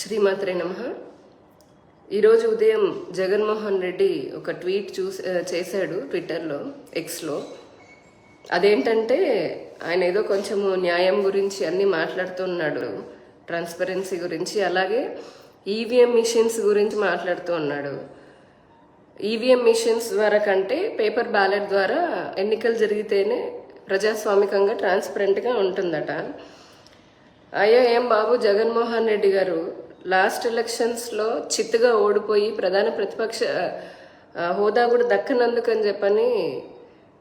శ్రీమాత్రే నమ. ఈరోజు ఉదయం జగన్మోహన్ రెడ్డి ఒక ట్వీట్ చూసి చేశాడు ట్విట్టర్లో ఎక్స్లో అదేంటంటే ఆయన ఏదో కొంచెము న్యాయం గురించి అన్నీ మాట్లాడుతున్నాడు ట్రాన్స్పరెన్సీ గురించి అలాగే ఈవీఎం మిషన్స్ గురించి మాట్లాడుతూ ఉన్నాడు ఈవీఎం మిషన్స్ ద్వారా కంటే పేపర్ బ్యాలెట్ ద్వారా ఎన్నికలు జరిగితేనే ప్రజాస్వామికంగా ట్రాన్స్పరెంట్గా ఉంటుందట. అయ్యో ఏం బాబు జగన్మోహన్ రెడ్డి గారు లాస్ట్ ఎలక్షన్స్లో చిత్తుగా ఓడిపోయి ప్రధాన ప్రతిపక్ష హోదా కూడా దక్కనందుకు అని చెప్పని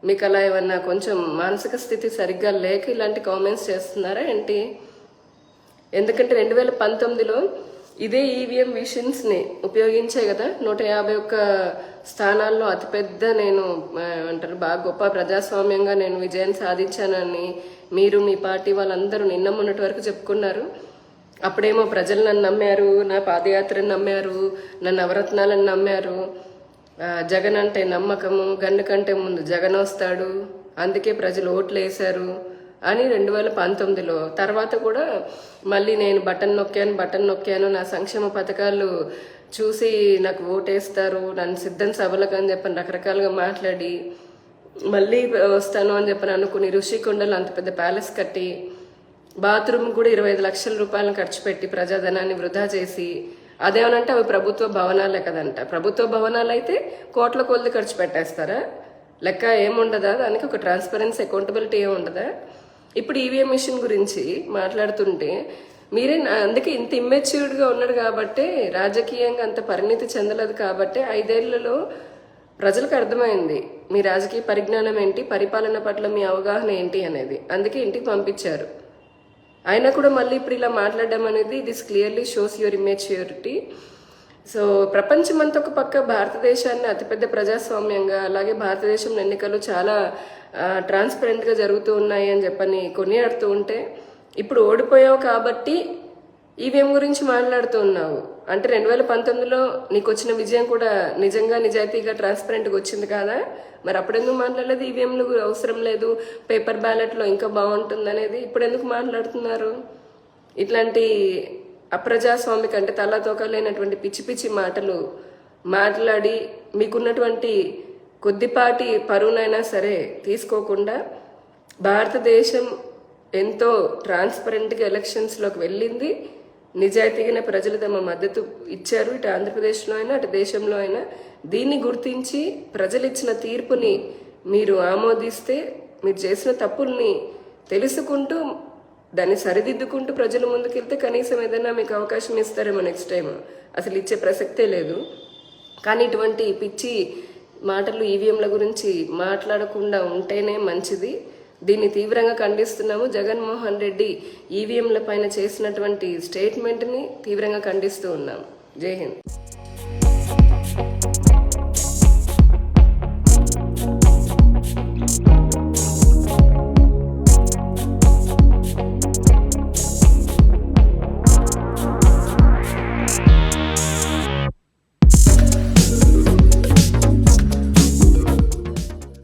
మీకు అలా ఏమన్నా కొంచెం మానసిక స్థితి సరిగ్గా లేక ఇలాంటి కామెంట్స్ చేస్తున్నారా ఏంటి? ఎందుకంటే రెండు వేల పంతొమ్మిదిలో ఇదే ఈవీఎం మిషన్స్ని ఉపయోగించే కదా నూట యాభై ఒక్క స్థానాల్లో అతిపెద్ద నేను అంటారు బాగా గొప్ప ప్రజాస్వామ్యంగా నేను విజయం సాధించానని మీరు మీ పార్టీ వాళ్ళందరూ నిన్న మొన్నటి వరకు చెప్పుకున్నారు. అప్పుడేమో ప్రజలు నన్ను నమ్మారు నా పాదయాత్రను నమ్మారు నా నవరత్నాలను నమ్మారు. జగన్ అంటే నమ్మకము గన్ను కంటే ముందు జగన్ వస్తాడు అందుకే ప్రజలు ఓట్లు వేశారు అని రెండు వేల పంతొమ్మిదిలో. తర్వాత కూడా మళ్ళీ నేను బటన్ నొక్కాను బటన్ నొక్కాను నా సంక్షేమ పథకాలు చూసి నాకు ఓటేస్తారు నన్ను సిద్ధం సభలకు అని చెప్పని రకరకాలుగా మాట్లాడి మళ్ళీ వస్తాను అని చెప్పని అనుకుని ఋషికొండలు అంత పెద్ద ప్యాలెస్ కట్టి బాత్రూమ్ కూడా ఇరవై ఐదు లక్షల రూపాయలను ఖర్చు పెట్టి ప్రజాధనాన్ని వృధా చేసి అదేమనంటే అవి ప్రభుత్వ భవనాలే కదంట. ప్రభుత్వ భవనాలు అయితే కోట్ల కొలది ఖర్చు పెట్టేస్తారా? లెక్క ఏముండదా? దానికి ఒక ట్రాన్స్పరెన్సీ అకౌంటబిలిటీ ఏముండదా? ఇప్పుడు ఈవీఎం మిషన్ గురించి మాట్లాడుతుంటే మీరే నా- అందుకే ఇంత ఇమ్మెచ్యూర్డ్గా ఉన్నాడు కాబట్టి రాజకీయంగా అంత పరిణితి చెందలేదు కాబట్టి ఐదేళ్ళలో ప్రజలకు అర్థమైంది మీ రాజకీయ పరిజ్ఞానం ఏంటి? పరిపాలన పట్ల మీ అవగాహన ఏంటి అనేది. అందుకే ఇంటికి పంపించారు. అయినా కూడా మళ్ళీ ఇప్పుడు ఇలా మాట్లాడడం అనేది this clearly shows your immaturity so ప్రపంచమంతా ఒక పక్క భారతదేశాన్ని అతిపెద్ద ప్రజాస్వామ్యంగా అలాగే భారతదేశంలో ఎన్నికలు చాలా ట్రాన్స్పరెంట్గా జరుగుతూ ఉన్నాయి అని చెప్పని కొనియాడుతూ ఉంటే ఇప్పుడు ఓడిపోయావు కాబట్టి ఈవీఎం గురించి మాట్లాడుతూ ఉన్నావు. అంటే రెండు వేల పంతొమ్మిదిలో నీకు వచ్చిన విజయం కూడా నిజంగా నిజాయితీగా ట్రాన్స్పరెంట్గా వచ్చింది కదా? మరి అప్పుడెందుకు మాట్లాడలేదు? ఈవీఎంలు అవసరం లేదు. పేపర్ బ్యాలెట్లో ఇంకా బాగుంటుంది అనేది ఇప్పుడు ఎందుకు మాట్లాడుతున్నారు? ఇట్లాంటి అప్రజాస్వామిక అంటే తలతోక లేనటువంటి పిచ్చి పిచ్చి మాటలు మాట్లాడి మీకున్నటువంటి కొద్దిపాటి పరువునైనా సరే తీసుకోకుండా భారతదేశం ఎంతో ట్రాన్స్పరెంట్గా ఎలక్షన్స్లోకి వెళ్ళింది. నిజాయితీగానే ప్రజలు తమ మద్దతు ఇచ్చారు. ఇటు ఆంధ్రప్రదేశ్లో అయినా అటు దేశంలో అయినా దీన్ని గుర్తించి ప్రజలు ఇచ్చిన తీర్పుని మీరు ఆమోదిస్తే మీరు చేసిన తప్పుల్ని తెలుసుకుంటూ దాన్ని సరిదిద్దుకుంటూ ప్రజల ముందుకెళ్తే కనీసం ఏదైనా మీకు అవకాశం ఇస్తారేమో నెక్స్ట్ టైం అసలు ఇచ్చే ప్రసక్తే లేదు. కానీ ఇటువంటి పిచ్చి మాటలు ఈవీఎంల గురించి మాట్లాడకుండా ఉంటేనే మంచిది. దీన్ని తీవ్రంగా ఖండిస్తున్నాము. జగన్మోహన్ రెడ్డి ఈవీఎంల పైన చేసినటువంటి స్టేట్మెంట్ని తీవ్రంగా ఖండిస్తూ ఉన్నాం. జై హింద్.